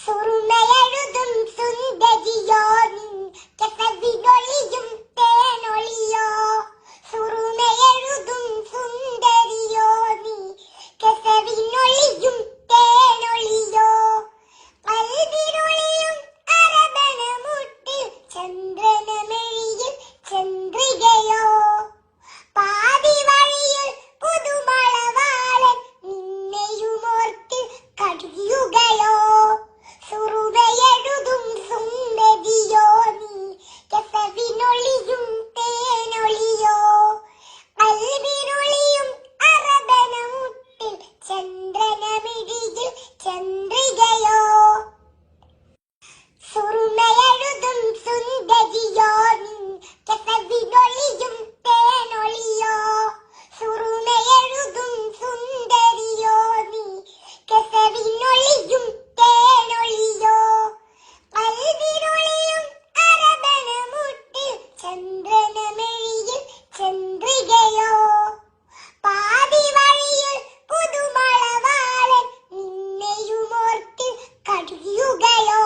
सुन ചന്ദ്രികയോ പാതി വഴിയിൽ പുതുമളവാളൻ നിന്നെയുമോർത്തിൽ കഴിയുകയോ